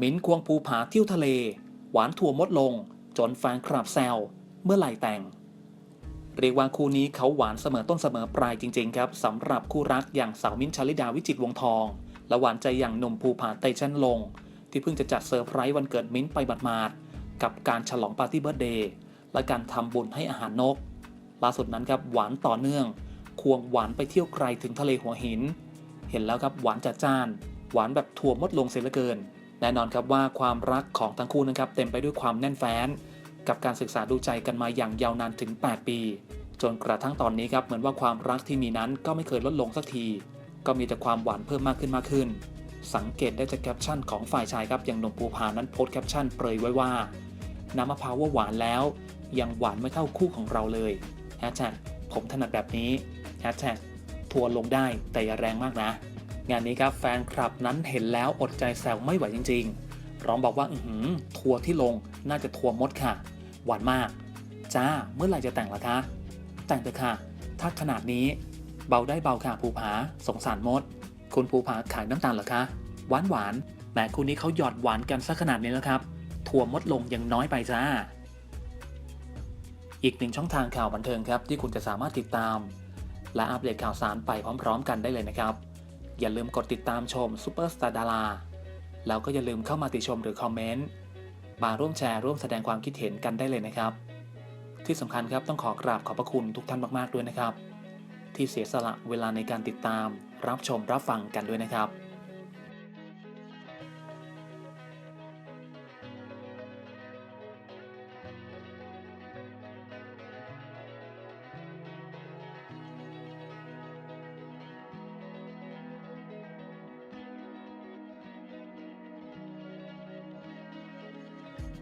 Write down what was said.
มิ้นควงภูผาเที่ยวทะเล หวานถั่วมดลง จนแฟนคลับแซวเมื่อไหร่แต่ง เรียกว่าคู่นี้เขาหวานเสมอต้นเสมอปลายจริง ๆ ครับสำหรับคู่รักอย่างสาวมิ้นชลิดาวิจิตวงทอง และหวานใจอย่างหนุ่มภูผาเตชันลง ที่เพิ่งจะจัดเซอร์ไพรส์วันเกิดมิ้นไปบัดๆกับการฉลองปาร์ตี้เบิร์ธเดย์และการทำบุญให้อาหารนกล่าสุดนั้นครับหวานต่อเนื่อง ควงหวานไปเที่ยวไกลถึงทะเลหัวหิน เห็นแล้วครับหวานจัดจ้าน หวานแบบถั่วมดลงเสียเหลือเกิน แน่นอนครับว่าความรักของทั้งคู่นะครับเต็มไปด้วยความแน่นแฟ้น กับการศึกษาดูใจกันมาอย่างยาวนานถึง 8 ปี จนกระทั่งตอนนี้ครับเหมือนว่าความรักที่มีนั้นก็ไม่เคยลดลงสักที ก็มีแต่ความหวานเพิ่มมากขึ้นมากขึ้น สังเกตได้จากแคปชั่นของฝ่ายชายครับอย่างหนุ่มภูพานั้นโพสต์แคปชั่นเปรยไว้ว่า น้ำมะพร้าวว่าหวานแล้ว ยังหวานไม่เท่าคู่ของเราเลยแฮชแท็กผมถนัดแบบนี้แฮชแท็กทัวร์ลงได้แต่อย่าแรงมากนะ งานนี้ครับแฟนคลับนั้นเห็นแล้วอดใจแซวไม่ไหวจริงๆ ร้อมบอกว่าอือหือทัวร์ที่ลงน่าจะทัวร์มดค่ะ หวานมาก จ้าเมื่อไหร่จะแต่งล่ะคะ แต่งเถอะค่ะ ถ้าขนาดนี้ เบาได้เบาค่ะภูผาสงสารมด คุณภูผาขายน้ำตาลเหรอคะ หวานหวานแหมคู่นี้เขาหยอดหวานกันซะขนาดนี้แล้วครับ ทัวร์มดลงยังน้อยไปจ้าอีกหนึ่งช่องทางข่าวบันเทิงครับที่คุณจะสามารถติดตาม และอัปเดตข่าวสารไปพร้อม ๆ กันได้เลยนะครับ อย่าลืมกดติดตามชมซูเปอร์สตาร์ดาราแล้วก็อย่าลืมเข้ามาติชมหรือคอมเมนต์มาร่วมแชร์ร่วมแสดงความคิดเห็นกันได้เลยนะครับ ที่สำคัญครับต้องขอกราบขอบพระคุณทุกท่านมาก ๆ ด้วยนะครับ ที่เสียสละเวลาในการติดตามรับชมรับฟังกันด้วยนะครับ